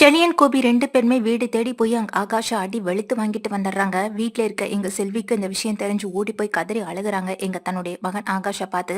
செலியன் கோபி ரெண்டு பேருமே வீடு தேடி போய் அங்க ஆகாஷா அடி வெளுத்து வாங்கிட்டு வந்துடுறாங்க. வீட்டில் இருக்க எங்க செல்விக்கு இந்த விஷயம் தெரிஞ்சு ஓடி போய் கதறி அழுகுறாங்க. எங்க தன்னுடைய மகன் ஆகாஷா பார்த்து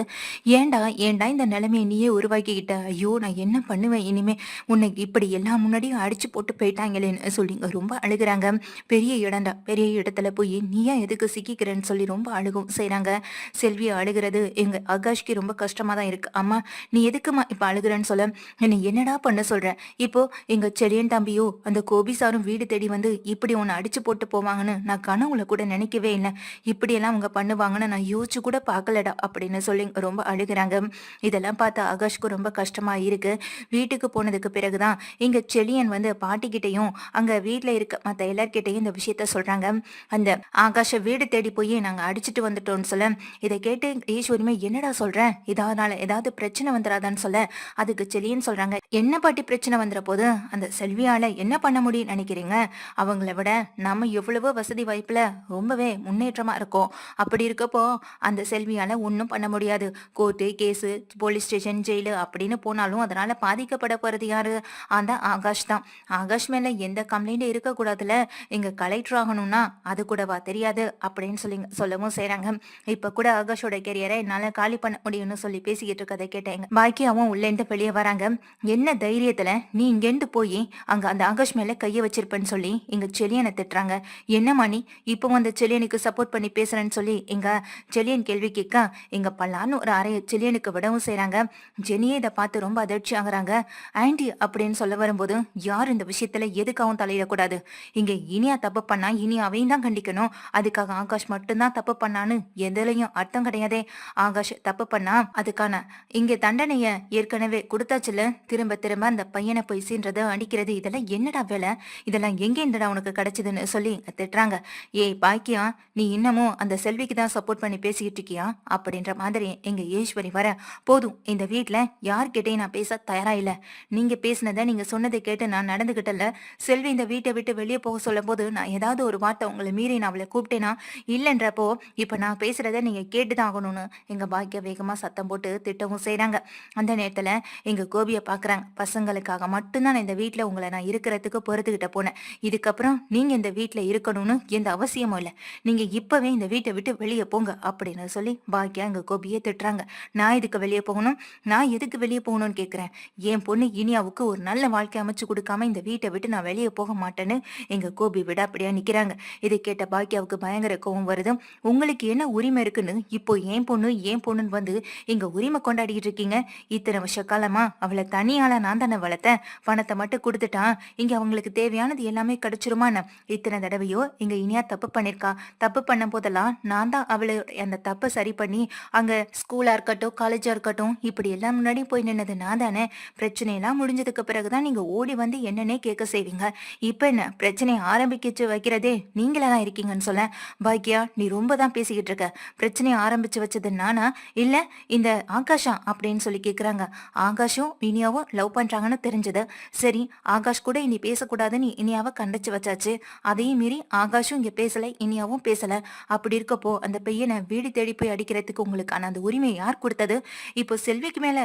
ஏன்டா ஏன்டா இந்த நிலைமையை நீயே உருவாக்கிக்கிட்ட? ஐயோ நான் என்ன பண்ணுவேன்? இனிமே உன்னை இப்படி எல்லாம் முன்னாடியும் அடிச்சு போட்டு போயிட்டாங்களேன்னு சொல்லி ரொம்ப அழுகுறாங்க. பெரிய இடம்டா பெரிய இடத்துல போய் நீயா எதுக்கு சிக்கிக்கிறேன்னு சொல்லி ரொம்ப அழுகும் செய்கிறாங்க செல்வி அழுகிறது எங்க ஆகாஷ்க்கு ரொம்ப கஷ்டமா தான் இருக்கு. அம்மா நீ எதுக்குமா இப்போ அழுகுறேன்னு சொல்ல? நீ என்னடா பண்ண சொல்ற? இப்போ எங்க ஜெயன் தம்பியோ அந்த கோபி சாரும் வீடு தேடி வந்து இப்படி உன்னை அடிச்சு போட்டு போவாங்கன்னு நான் கனவுல கூட நினைக்கவே இல்லை. இப்படியெல்லாம் அவங்க பண்ணுவாங்கன்னு நான் யோசிச்சு கூட பார்க்கலடா அப்படின்னு சொல்லி ரொம்ப அழுகிறாங்க. இதெல்லாம் பார்த்து ஆகாஷ்க்கு ரொம்ப கஷ்டமா இருக்கு. வீட்டுக்கு போனதுக்கு பிறகுதான் இங்க செலியன் வந்து பாட்டிக்கிட்டையும் அங்க வீட்டுல இருக்க மத்த எல்லார்கிட்டையும் இந்த விஷயத்த சொல்றாங்க. அந்த ஆகாஷ வீடு தேடி போய் நாங்க அடிச்சிட்டு வந்துட்டோம்னு சொல்ல. இதை கேட்டு ஈஸ்வரிமே என்னடா சொல்றேன் இதனால ஏதாவது பிரச்சனை வந்துடாதான்னு சொல்ல. அதுக்கு செலியன் சொல்றாங்க என்ன பாட்டி பிரச்சனை வந்துற போது? அந்த செல்வியால என்ன பண்ண முடியும்னு நினைக்கிறீங்க? அவங்கள விட நம்ம எவ்வளவோ வசதி வாய்ப்புல ரொம்பவே முன்னேற்றமா இருக்கோம். அப்படி இருக்கப்போ அந்த செல்வியால ஒன்றும் பண்ண முடியாது. Court case police station jail அப்படின்னு போனாலும் அதனால பாதிக்கப்பட போறது யாரு? அந்த ஆகாஷ் தான். ஆகாஷ் மேல எந்த கம்ப்ளைண்ட் இருக்கக்கூடாதுல. இங்க கலெக்டர் ஆகணும்னா அது கூடவா? தெரியாது அப்படின்னு சொல்லி சொல்லவும் செய்யறாங்க இப்ப கூட ஆகாஷோட கெரியரை என்னால காலி பண்ண முடியும்னு சொல்லி பேசிக்கிட்டு இருக்கதை கேட்டேங்க பாக்கியாவும் உள்ளேந்து வெளியே வராங்க. என்ன தைரியத்துல நீ இங்கேருந்து போய் அங்க அந்த ஆகாஷ் மேல கைய வச்சிருப்பேன்னு சொல்லி எங்க செலியனை திட்டுறாங்க. என்னம்மா நீ இப்போ அந்த செலியனுக்கு சப்போர்ட் பண்ணி பேசுறேன்னு சொல்லி எங்க செலியன் கேள்வி கேட்க எங்க பல்லான்னு ஒரு அறைய செலியனுக்கு விடவும் செய்யறாங்க ஜெனியே இதை பார்த்து ரொம்ப அதிர்ச்சி ஆகுறாங்க. ஆண்டி அப்படின்னு சொல்ல வரும்போது யார் இந்த விஷயத்துல எதுக்காகவும் தலையிடக்கூடாது? இங்க இனியா தப்பு பண்ணா இனி அவையும் தான் கண்டிக்கணும். அதுக்காக ஆகாஷ் மட்டும்தான் தப்பு பண்ணான்னு எதுலயும் அர்த்தம் கிடையாதே. ஆகாஷ் தப்பு பண்ணா அதுக்கான இங்க தண்டனைய ஏற்கனவே கொடுத்தாச்சுல. திரும்ப திரும்ப அந்த பையனை போய் அடிக்கிற அடிக்கிறது இதெல்லாம் என்னடா வேலை? இதெல்லாம் எங்கே இருந்தடா உனக்கு கிடைச்சதுன்னு சொல்லி திட்டுறாங்க. ஏய் பாக்கியா நீ இன்னமும் அந்த செல்விக்கு தான் சப்போர்ட் பண்ணி பேசிக்கிட்டு இருக்கியா? அப்படின்ற மாதிரி எங்க ஈஸ்வரி வர போதும் இந்த வீட்டில் யார்கிட்டையும் நான் பேச தயாரா இல்ல. நீங்க பேசினதை நீங்க சொன்னதை கேட்டு நான் நடந்துகிட்டல செல்வி இந்த வீட்டை விட்டு வெளியே போக சொல்லும் போது நான் ஏதாவது ஒரு வார்த்தை உங்களை மீறி நான் அவளை கூப்பிட்டேனா? இல்லைன்றப்போ இப்போ நான் பேசுறத நீங்க கேட்டுதான் ஆகணும்னு எங்க பாக்கிய வேகமா சத்தம் போட்டு திட்டவும் செய்யறாங்க அந்த நேரத்தில் எங்க கோபியை பாக்குறாங்க. பசங்களுக்காக மட்டும்தான் நான் இந்த வீட்டில் உங்களை நான் இருக்கிறதுக்கு பொறுத்துக்கிட்ட போனேன் இதுக்கப்புறம் நீங்க இந்த வீட்ல இருக்கணும்னு எந்த அவசியமும் இல்லை. நீங்க இப்பவே இந்த வீட்டை விட்டு வெளியே போங்க அப்படின்னு சொல்லி பாக்கியா எங்க கோபியை திட்டுறாங்க. நான் இதுக்கு வெளியே போகணும்? நான் எதுக்கு வெளியே போகணும்னு கேட்குறேன் என் பொண்ணு இனியாவுக்கு ஒரு நல்ல வாழ்க்கை அமைச்சு கொடுக்காம இந்த வீட்டை விட்டு நான் வெளியே போக மாட்டேன்னு எங்க கோபி விட அப்படியா நிக்கிறாங்க. இதை கேட்ட பாக்கியாவுக்கு பயங்கர கோவம் வருது. உங்களுக்கு என்ன உரிமை இருக்குன்னு இப்போ என் பொண்ணு என் பொண்ணுன்னு வந்து எங்க உரிமை கொண்டாடிட்டு இருக்கீங்க? இத்தனை வருஷ காலமா அவளை தனியால நான் தானே வளர்த்தேன். பணத்தை மட்டும் கொடுத்துட்டா இங்க அவங்களுக்கு தேவையானது எல்லாமே கிடைச்சிருமான்னு இத்தனை தடவையோ இங்க இனியா தப்பு பண்ணிருக்கா. தப்பு பண்ண போதெல்லாம் நான் தான் அவளை அந்த தப்பை சரி பண்ணி அங்க ஸ்கூலா இருக்கட்டும் காலேஜா இருக்கட்டும் இப்படி எல்லாம் முன்னாடி போய் நின்னது நான் தானே. பிரச்சனையெல்லாம் முடிஞ்சதுக்கு பிறகுதான் நீங்க ஓடி வந்து என்னன்னே கேட்க செய்வீங்க. இப்ப என்ன? பிரச்சனையை ஆரம்பிக்கிச்சு வைக்கிறதே நீங்களா தான் இருக்கீங்கன்னு சொல்ல. பாக்கியா நீ ரொம்ப தான் பேசிக்கிட்டு இருக்க. பிரச்சனையை ஆரம்பிச்சு வச்சது நானா? இல்ல இந்த ஆகாஷா அப்படின்னு சொல்லி கேக்குறாங்க. ஆகாஷும் இனியாவும் லவ் பண்றாங்கன்னு தெரிஞ்சது. சரி ஆகாஷ் கூட இனி பேசக்கூடாதுன்னு இனியாவை கண்டிச்சு வச்சாச்சு. அதையும் மீறி ஆகாஷும் இங்க பேசல இனியாவும் பேசல. அப்படி இருக்கப்போ அந்த பையனை வீடு தேடி போய் அடிக்கிறதுக்கு உங்களுக்கான அந்த உரிமை யார் கொடுத்தது? இப்போ செல்விக்கு மேல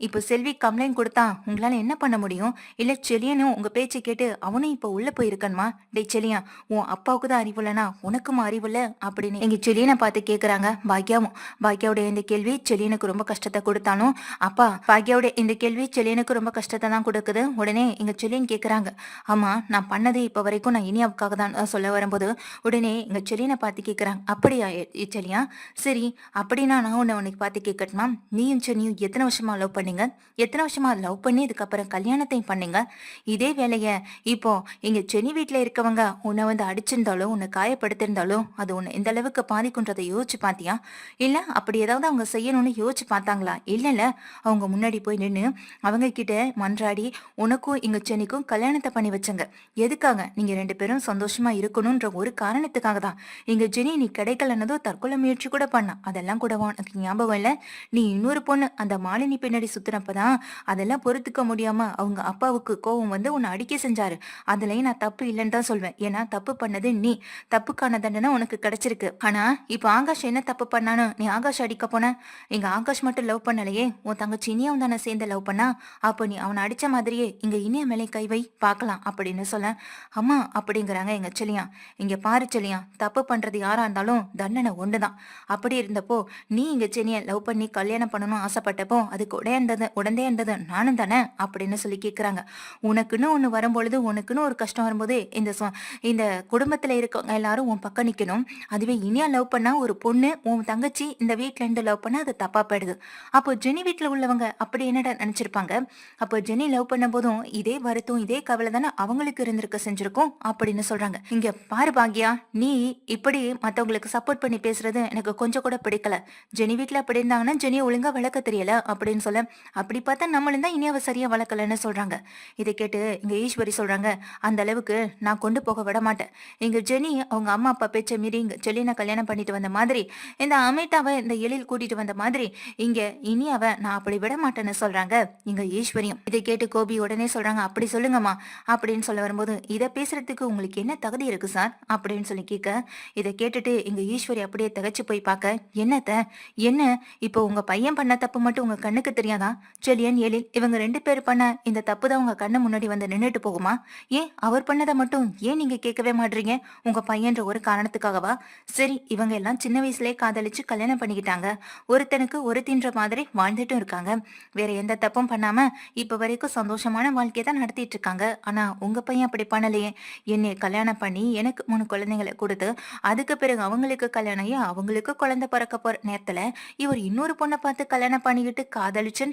இப்போ செல்வி கம்ப்ளைண்ட் கொடுத்தா உங்களால என்ன பண்ண முடியும்? இல்ல செலியனும் உங்க பேச்சை கேட்டு அவனும் இப்போ உள்ள போயிருக்கணுமா? டேய் செலியா உன் அப்பாவுக்கு தான் அறிவு இல்லைனா உனக்கும் அறிவு இல்லை அப்படின்னு. எங்க செலியனை பார்த்து கேக்குறாங்க பாக்யாவும். பாக்யாவுடைய இந்த கேள்வி செலியனுக்கு ரொம்ப கஷ்டத்தை கொடுத்தாலும் அப்பா பாக்யாவுடைய இந்த கேள்வி செலியனுக்கு ரொம்ப கஷ்டத்தை தான் கொடுக்குது. உடனே எங்க செலியன் கேக்குறாங்க ஆமா நான் பண்ணது இப்போ வரைக்கும் நான் இனியாவுக்காக தான் சொல்ல வரும்போது உடனே எங்க செலியனை பார்த்து கேக்குறாங்க அப்படியா செலியா சரி அப்படின்னா நான் உன்னை உனக்கு பார்த்து கேட்கட்டுமா நீயும் சென்னியும் எத்தனை வருஷமா லவ் பண்ணீங்க. எத்தனை வருஷமா லவ் பண்ணி இதுக்கப்புறம் கல்யாணத்தையும் பண்ணீங்க. இதே வேலைய இப்போ இங்க செனி வீட்டுல இருக்கவங்க உன்னை வந்து அடிச்சிருந்தாலும் உன்னை காயப்படுத்திருந்தாலும் அது உன்னை எந்த அளவுக்கு பாதிக்குன்றதை யோசிச்சு பார்த்தியா இல்ல அப்படி ஏதாவது அவங்க செய்யணும்னு யோசிச்சு பார்த்தாங்களா? இல்லைல்ல. அவங்க முன்னாடி போய் நின்று அவங்க கிட்ட மன்றாடி உனக்கும் இங்க செனிக்கும் கல்யாணத்தை பண்ணி வச்சங்க. எதுக்காக? நீங்க ரெண்டு பேரும் சந்தோஷமா இருக்கணும்ன்ற ஒரு காரணத்துக்காக தான். இங்க ஜெனி நீ கிடைக்கலன்னதோ தற்கொலை முயற்சி கூட பண்ணா. அதெல்லாம் கூட உனக்கு ஞாபகம் இல்ல. நீ இன்னொரு பொண்ணு. அந்த மாலினி பின்னாடி சுத்தினப்பதான் அதெல்லாம் பொறுத்துக்க முடியாம அவங்க அப்பாவுக்கு கோவம் வந்து உன்னை அடிக்க செஞ்சாரு. அதுலயும் நான் தப்பு இல்லைன்னு தான் சொல்வேன். ஏன்னா தப்பு பண்ணது நீ. தப்புக்கான தண்டனை உனக்கு கிடைச்சிருக்கு. ஆனா இப்ப ஆகாஷ் என்ன தப்பு பண்ணானு நீ ஆகாஷ் அடிக்க போன? எங்க ஆகாஷ் மட்டும் லவ் பண்ணலையே. உன் தங்கச்சி இனியாவும் தானே சேர்ந்து லவ் பண்ணா? அப்போ நீ அவனை அடிச்ச மாதிரியே இங்க இனிய மேலே கை வை பார்க்கலாம் அப்படின்னு சொல்ல. அம்மா அப்படிங்கிறாங்க எங்க செலியா. இங்க பாரு செலியா தப்பு பண்றது யாரா இருந்தாலும் தண்டனை ஒண்ணுதான். அப்படி இருந்தப்போ நீ இங்க செனிய லவ் பண்ணி கல்யாணம் பண்ணணும் ஆசைப்பட்டப்போ அதுக்கு அண்டது உடந்தே இருந்தது நானும் தானே? அப்படின்னு சொல்லி கேட்குறாங்க உனக்குன்னு ஒன்று வரும்பொழுது உனக்குன்னு ஒரு கஷ்டம் வரும்போது இந்த இந்த குடும்பத்தில் இருக்கவங்க எல்லாரும் உன் பக்கம் நிற்கணும் அதுவே இனியா லவ் பண்ணால் ஒரு பொண்ணு உன் தங்கச்சி இந்த வீட்டில் இருந்து லவ் பண்ணால் அது தப்பா போயிடுது. அப்போ ஜெனி வீட்டில் உள்ளவங்க அப்படி என்னடா நினச்சிருப்பாங்க? அப்போ ஜெனி லவ் பண்ணும் போதும் இதே வருத்தம் இதே கவலை தானே அவங்களுக்கு இருந்திருக்க செஞ்சிருக்கும் அப்படின்னு சொல்கிறாங்க இங்கே பாரு பாக்யா நீ இப்படி மற்றவங்களுக்கு சப்போர்ட் பண்ணி பேசுறது எனக்கு கொஞ்சம் கூட பிடிக்கல. ஜெனி வீட்டில் அப்படி இருந்தாங்கன்னா ஜெனியை ஒழுங்காக வளர்க்க தெரியல அப்படின்னு சொல்ல அப்படி பார்த்தா நம்மளும் தான் இனியாவை சரியா வளர்க்கலன்னு சொல்றாங்க. இதை கேட்டு இங்க ஈஸ்வரி சொல்றாங்க அந்த அளவுக்கு நான் கொண்டு போக விட மாட்டேன். இங்க ஜெனி அவங்க அம்மா அப்பா பேச்ச மீறி இங்க செல்லினை கல்யாணம் பண்ணிட்டு வந்த மாதிரி இந்த அமிதாவை இந்த எழில் கூட்டிட்டு வந்த மாதிரி இங்க இனியாவை நான் அப்படி விட மாட்டேன்னு சொல்றாங்க இங்க ஈஸ்வரியும். இதை கேட்டு கோபி உடனே சொல்றாங்க அப்படி சொல்லுங்கம்மா அப்படின்னு சொல்ல வரும்போது இதை பேசுறதுக்கு உங்களுக்கு என்ன தகுதி இருக்கு சார்? அப்படின்னு சொல்லி கேட்க இதை கேட்டுட்டு இங்க ஈஸ்வரி அப்படியே தகச்சு போய் பார்க்க என்னத்த என்ன இப்போ உங்க பையன் பண்ண தப்பு மட்டும் உங்க கண்ணுக்கு தெரியாதா? செலியன் எழில் இவங்க ரெண்டு பேர் பண்ண இந்த தப்பு தான் உங்க கண்ணு முன்னாடி வந்து நின்னுட்டு போகுமா? ஏன் அவர் பண்ணதை மட்டும் ஏன் நீங்க கேட்கவே மாட்டீங்க உங்க பையன்ற ஒரு காரணத்துக்காகவா? சரி இவங்க எல்லாம் சின்ன வயசுலயே காதலிச்சு கல்யாணம் பண்ணிக்கிட்டாங்க. ஒருத்தனுக்கு ஒருத்தின்ற மாதிரி வாழ்ந்துட்டும் இருக்காங்க. வேற எந்த தப்பும் பண்ணாம இப்ப வரைக்கும் சந்தோஷமான வாழ்க்கையை தான் நடத்திட்டு இருக்காங்க ஆனா உங்க பையன் அப்படி பண்ணலையே. என்னை கல்யாணம் பண்ணி எனக்கு மூணு குழந்தைங்களை கொடுத்து அதுக்கு பிறகு அவங்களுக்கு கல்யாணம் அவங்களுக்கு குழந்தை பிறக்க போற நேரத்துல இவர் இன்னொரு பொண்ணை பார்த்து கல்யாணம் பண்ணிக்கிட்டு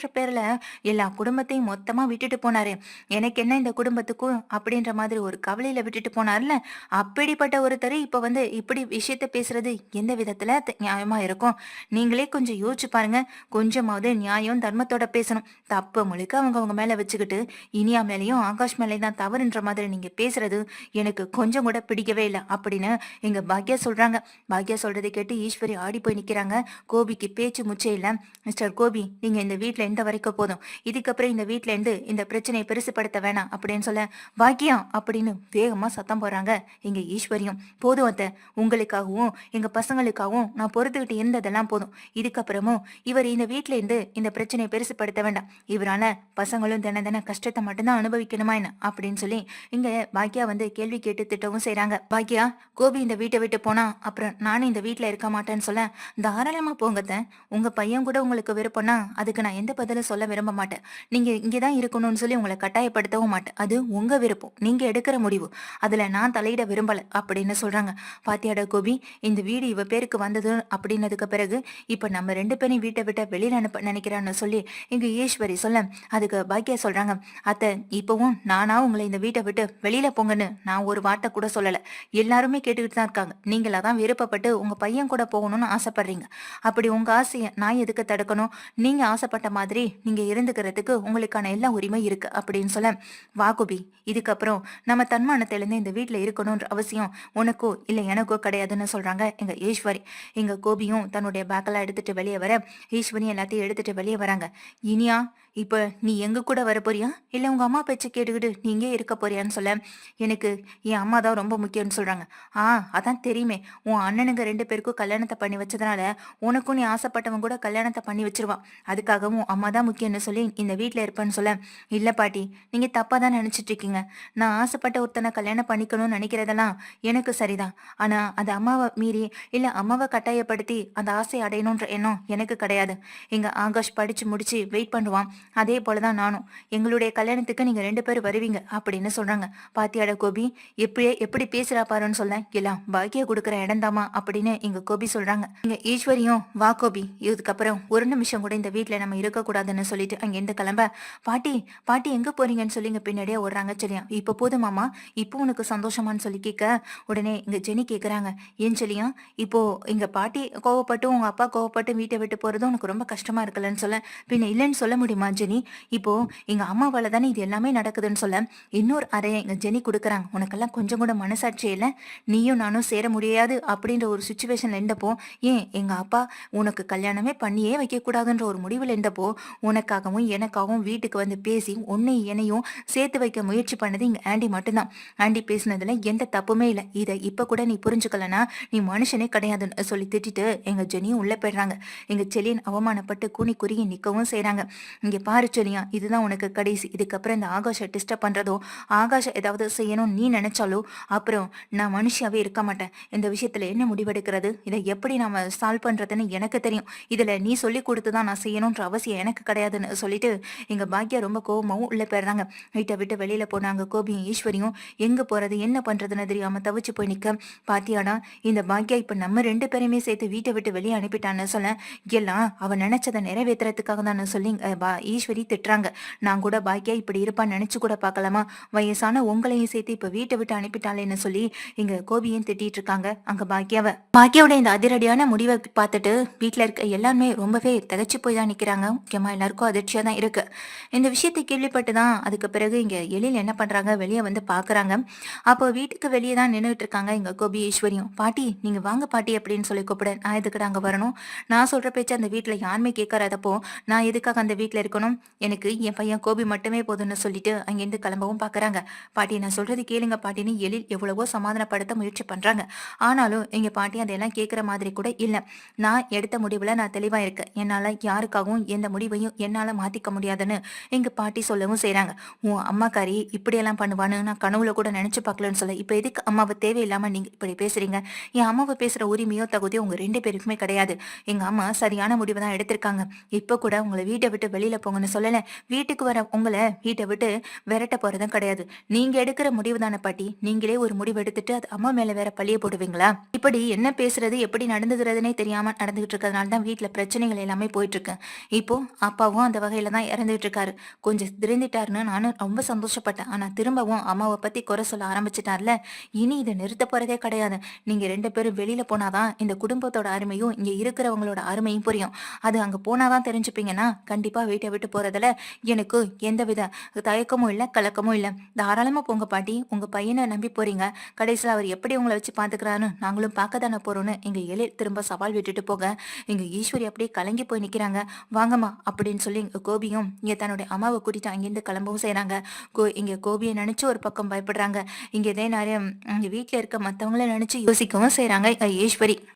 அப்படின்ற பேர்ல எல்லா குடும்பத்தையும் மொத்தமா விட்டுட்டு போனாரு. எனக்கு என்ன இந்த குடும்பத்துக்கும் அப்படின்ற மாதிரி ஒரு கவலையில விட்டுட்டு போனார்ல? அப்படிப்பட்ட ஒருத்தர் இப்ப வந்து இப்படி விஷயத்த பேசுறது எந்த விதத்துல நியாயமா இருக்கும்? நீங்களே கொஞ்சம் யோசிச்சு பாருங்க. கொஞ்சமாவது நியாயம் தர்மத்தோட பேசணும். தப்பு முழுக்க அவங்க அவங்க மேல வச்சுக்கிட்டு இனியா மேலயும் ஆகாஷ் மேலேயும் தான் தவறுன்ற மாதிரி நீங்க பேசுறது எனக்கு கொஞ்சம் கூட பிடிக்கவே இல்லை. அப்படின்னு எங்க பாக்யா சொல்றாங்க. பாக்யா சொல்றதை கேட்டு ஈஸ்வரி ஆடி போய் நிக்கிறாங்க. கோபிக்கு பேச்சு முச்சே இல்ல. மிஸ்டர் கோபி நீங்க இந்த வீட்ல எந்த வரைக்கும் போதும். இதுக்கப்புறம் இந்த வீட்டிலேருந்து இருந்து இந்த பிரச்சனையை பெருசுப்படுத்த வேணாம் அப்படின்னு சொல்ல பாக்கியம் அப்படின்னு வேகமா சத்தம் போடுறாங்க எங்க ஈஸ்வரியும். போதும் அத்தை. உங்களுக்காகவும் எங்க பசங்களுக்காகவும் நான் பொறுத்துக்கிட்டு இருந்ததெல்லாம் போதும். இதுக்கப்புறமும் இவர் இந்த வீட்டிலேருந்து இருந்து இந்த பிரச்சனையை பெருசுப்படுத்த வேண்டாம். இவரால பசங்களும் தின தின கஷ்டத்தை மட்டும்தான் அனுபவிக்கணுமா என்ன? அப்படின்னு சொல்லி இங்க பாக்கியா வந்து கேள்வி கேட்டு திட்டவும் செய்கிறாங்க பாக்கியா கோபி இந்த வீட்டை விட்டு போனா அப்புறம் நானும் இந்த வீட்டில் இருக்க மாட்டேன்னு சொல்ல தாராளமா போங்கத்த உங்க பையன் கூட உங்களுக்கு விருப்பம்னா அதுக்கு நான் எந்த பதிலும் சொல்ல விரும்ப மாட்டேன். நீங்க இங்கேதான் இருக்கணும்னு சொல்லி உங்களை கட்டாயப்படுத்தவும் மாட்டேன். அது உங்க விருப்பம். நீங்க எடுக்கிற முடிவு. அதுல நான் தலையிட விரும்பல அப்படின்னு சொல்றாங்க. பாத்தியாடா கோபி இந்த வீடு இவ பேருக்கு வந்தது அப்படின்னதுக்கு பிறகு இப்ப நம்ம ரெண்டு பேரும் வீட்டை விட்ட வெளியில அனுப்ப நினைக்கிறான்னு சொல்லி இங்க ஈஸ்வரி சொல்ல அதுக்கு பாக்கியா சொல்றாங்க. அத்தை இப்பவும் நானா உங்களை இந்த வீட்டை விட்டு வெளியில போங்கன்னு நான் ஒரு வார்த்தை கூட சொல்லல. எல்லாருமே கேட்டுக்கிட்டு தான் இருக்காங்க. நீங்களா தான் விருப்பப்பட்டு உங்க பையன் கூட போகணும்னு ஆசைப்படுறீங்க. அப்படி உங்க ஆசையை நான் எதுக்கு தடுக்கணும்? நீங்க ஆசைப்பட்ட மாதிரி நீங்க இருந்துக்கிறதுக்கு உங்களுக்கான எல்லா உரிமை இருக்கு அப்படின்னு சொல்ல வாகுபி இதுக்கப்புறம் நம்ம தன்மானத்திலிருந்து இந்த வீட்டில் இருக்கணும்ன்ற அவசியம் உனக்கோ இல்லை எனக்கோ கிடையாதுன்னு சொல்றாங்க எங்க ஈஸ்வரி. எங்க கோபியும் தன்னுடைய பேக்கெல்லாம் எடுத்துட்டு வெளியே வர ஈஸ்வரி எல்லாத்தையும் எடுத்துட்டு வெளியே வராங்க. இனியா இப்ப நீ எங்க கூட வர போறியா? இல்ல உங்க அம்மா பேச்சை கேட்டுக்கிட்டு நீங்க இருக்க போறியான்னு சொல்ல. எனக்கு என் அம்மா தான் ரொம்ப முக்கியம்னு சொல்றாங்க. ஆ அதான் தெரியுமே. உன் அண்ணனுங்க ரெண்டு பேருக்கும் கல்யாணத்தை பண்ணி வச்சதுனால உனக்கும் நீ ஆசைப்பட்டவன் கூட கல்யாணத்தை பண்ணி வச்சிருவான் அதுக்காகவும் அம்மா தான் முக்கியம்னு சொல்லி இந்த வீட்டில் இருப்பேன்னு சொல்ல. இல்ல பாட்டி நீங்க தப்பா தான் நினைச்சிட்டு இருக்கீங்க. நான் ஆசைப்பட்ட ஒருத்தனை கல்யாணம் பண்ணிக்கணும்னு நினைக்கிறதெல்லாம் எனக்கு சரிதான். ஆனா அது அம்மாவை மீறி இல்ல அம்மாவை கட்டாயப்படுத்தி அந்த ஆசை அடையணுன்ற எண்ணம் எனக்கு கிடையாது. எங்க ஆகாஷ் படிச்சு முடிச்சு வெயிட் பண்ணுவான். அதே போலதான் நானும். எங்களுடைய கல்யாணத்துக்கு நீங்க ரெண்டு பேரும் வருவீங்க அப்படின்னு சொல்றாங்க. பாத்தியாட கோபி எப்படியே எப்படி பேசுறா பாருன்னு சொல்ல. எல்லாம் பாக்கிய கொடுக்குற இடம்தாமா அப்படின்னு எங்க கோபி சொல்றாங்க. இங்கே ஈஸ்வரியும் வா கோபி. இதுக்கப்புறம் ஒரு நிமிஷம் கூட இந்த வீட்டில் நம்ம இருக்கக்கூடாதுன்னு சொல்லிட்டு அங்கிருந்து கிளம்ப. பாட்டி பாட்டி எங்க போறீங்கன்னு சொல்லி இங்க பின்னாடியே ஓடுறாங்க சரியா இப்ப போதுமாமா இப்போ உனக்கு சந்தோஷமான்னு சொல்லி கேட்க உடனே இங்க ஜெனி கேக்குறாங்க. ஏன் சொல்லியா இப்போ எங்க பாட்டி கோவப்பட்டு உங்க அப்பா கோவப்பட்டு வீட்டை விட்டு போறது உனக்கு ரொம்ப கஷ்டமா இருக்கலன்னு சொல்ல. பின்ன இல்லைன்னு சொல்ல முடியுமா அஞ்சனி இப்போ எங்க அம்மாவால தானே இது எல்லாமே நடக்குதுன்னு சொல்ல இன்னொரு அறையை எங்க ஜெனி கொடுக்குறாங்க. உனக்கெல்லாம் கொஞ்சம் கூட மனசாட்சி இல்லை? நீயும் நானும் சேர முடியாது அப்படின்ற ஒரு சுச்சுவேஷன்ல இருந்தப்போ ஏன் எங்க அப்பா உனக்கு கல்யாணமே பண்ணியே வைக்க கூடாதுன்ற ஒரு முடிவில் இருந்தப்போ உனக்காகவும் எனக்காகவும் வீட்டுக்கு வந்து பேசி உன்னை என்னையும் சேர்த்து வைக்க முயற்சி பண்ணது இங்க ஆண்டி மட்டும்தான். ஆண்டி பேசினதுல எந்த தப்புமே இல்லை. இதை இப்ப கூட நீ புரிஞ்சுக்கலனா நீ மனுஷனே கிடையாதுன்னு சொல்லி திட்டிட்டு எங்க ஜெனியும் உள்ள போயிடுறாங்க. எங்க செலியன் அவமானப்பட்டு கூனி குறுகி நிற்கவும் செய்யறாங்க இங்க பாரு சொனியா இதுதான் உனக்கு கடைசி. இதுக்கப்புறம் இந்த ஆகாஷை டிஸ்டர்ப் பண்றதோ ஆகாஷை ஏதாவது செய்யணும் நீ நினைச்சாலோ அப்புறம் நான் மனுஷியாவே இருக்க மாட்டேன். இந்த விஷயத்துல என்ன முடிவெடுக்கிறது? இதை எப்படி நாம சால்வ் பண்றதுன்னு எனக்கு தெரியும். இதுல நீ சொல்லி கொடுத்து தான் நான் செய்யணுன்ற அவசியம் எனக்கு கிடையாதுன்னு சொல்லிட்டு எங்க பாக்கியா ரொம்ப கோபமாவும் உள்ள போயிடுறாங்க. வீட்டை விட்டு வெளியில போனாங்க கோபியும் ஈஸ்வரியும் எங்க போறது என்ன பண்றதுன்னு தெரியாம தவிச்சு போய் நிக்க. பாத்தியாடா இந்த பாக்கியா இப்ப நம்ம ரெண்டு பேருமே சேர்த்து வீட்டை விட்டு வெளியே அனுப்பிட்டான்னு சொல்ல எல்லாம் அவன் நினைச்சதை நிறைவேத்துறதுக்காக தான் சொல்லி ஈஸ்வரி திட்டுறாங்க. நான் கூட பாக்கியா இப்படி இருப்பான்னு நினைச்சு கூட பார்க்கலாமா? வயசான உங்களையும் சேர்த்து இப்ப வீட்டை விட்டு அனுப்பிட்டாளேன்னு சொல்லி இங்க கோபியும் திட்டிட்டு இருக்காங்க. அங்க பாக்கியாவை. பாக்கியாவோட இந்த அதிரடியான முடிவை பார்த்துட்டு வீட்ல இருக்க எல்லாருமே ரொம்பவே திகச்சு போய் தான் நிக்கிறாங்க. முக்கியமா எல்லாருக்கும் அதிர்ச்சியா தான் இருக்கு. இந்த விஷயத்தை கேள்விப்பட்டு தான் அதுக்கு பிறகு இங்க எழில் என்ன பண்றாங்க? வெளியே வந்து பாக்குறாங்க. அப்போ வீட்டுக்கு வெளியே தான் நின்றுட்டு இருக்காங்க இங்க கோபி ஈஸ்வரியும். பாட்டி நீங்க வாங்க பாட்டி அப்படின்னு சொல்லி கூப்பிட நான் எதுக்கு அங்க வரணும்? நான் சொல்ற பேச்சு அந்த வீட்டுல யாருமே கேட்கறாதப்போ நான் எதுக்காக அந்த வீட்டுல இருக்கணும்? எனக்கு என் பையன் கோபி மட்டுமே போதும்னு சொல்லிட்டு அங்கிருந்து கிளம்பவும் பாக்குறாங்க. பாட்டி நான் சொல்றது கேளுங்க பாட்டின்னு எழில் எவ்வளவோ சமாதானப்படுத்த முயற்சி பண்றாங்க. ஆனாலும் எங்க பாட்டி அதையெல்லாம் கேட்குற மாதிரி கூட இல்லை. நான் எடுத்த முடிவுல நான் தெளிவா இருக்கேன். என்னால யாருக்காகவும் எந்த முடிவையும் என்னால மாத்திக்க முடியாதுன்னு எங்க பாட்டி சொல்லவும் செய்கிறாங்க உன் அம்மாக்காரி இப்படியெல்லாம் பண்ணுவான்னு நான் கனவுல கூட நினைச்சு பார்க்கலன்னு சொல்ல இப்ப எதுக்கு அம்மாவை தேவையில்லாம நீங்க இப்படி பேசுறீங்க? என் அம்மாவை பேசுற உரிமையோ தகுதியோ உங்க ரெண்டு பேருக்குமே கிடையாது. எங்க அம்மா சரியான முடிவு தான் எடுத்திருக்காங்க. இப்ப கூட உங்களை வீட்டை விட்டு வெளியில போங்கன்னு சொல்லல. வீட்டுக்கு வர உங்களை வீட்டை விட்டு விரட்ட போறதும் கிடையாது. நீங்க எடுக்கிற முடிவு தானே பாட்டி. நீங்களே ஒரு முடிவு எடுத்துட்டு அது அம்மா மேல வேற பழிய போடுவீங்களா? இப்படி என்ன பேசுறது எப்படி நடந்துக்கிறதுனே தெரியாம நடந்துகிட்டு இருக்கிறதுனால தான் வீட்டுல பிரச்சனைகள் எல்லாமே போயிட்டு இருக்கு இப்போ அப்பாவும் அந்த வகையில தான் இறந்துட்டு இருக்காரு. கொஞ்சம் திருந்திட்டாருன்னு நானும் ரொம்ப சந்தோஷப்பட்டேன். ஆனா திரும்பவும் அம்மாவை பத்தி குறை சொல்ல ஆரம்பிச்சிட்டார்ல. இனி இதை நிறுத்த போறதே கிடையாது. நீங்க ரெண்டு பேரும் வெளியில போனாதான் இந்த குடும்பத்தோட அருமையும் இங்க இருக்கிறவங்களோட அருமையும் புரியும். அது அங்க போனாதான் தெரிஞ்சுப்பீங்கன்னா கண்டிப்பா வீட்டை விட்டு போறதுல எனக்கு எந்தவித தயக்கமும் இல்லை கலக்கமும் இல்லை. தாராளமா போங்க பாட்டி. உங்க பையனை நம்பி போறீங்க. கடைசியில் அவர் எப்படி உங்களை வச்சு பாத்துக்கிறான்னு நாங்களும் பார்க்க தானே போறோம்னு எங்க எழில் திரும்ப சவால் விட்டுட்டு போக. எங்க ஈஸ்வரி அப்படியே கலங்கி போய் நிக்கிறாங்க. வாங்கம்மா அப்படின்னு சொல்லி எங்க கோபியும் இங்க தன்னுடைய அம்மாவை கூட்டிட்டு அங்கிருந்து கிளம்பவும் செய்கிறாங்க கோ இங்க கோபியை நினைச்சு ஒரு பக்கம் பயப்படுறாங்க. இங்க இதே நிறைய இங்க வீட்டுல இருக்க மற்றவங்கள நினைச்சு யோசிக்கவும் செய்கிறாங்க ஈஸ்வரி.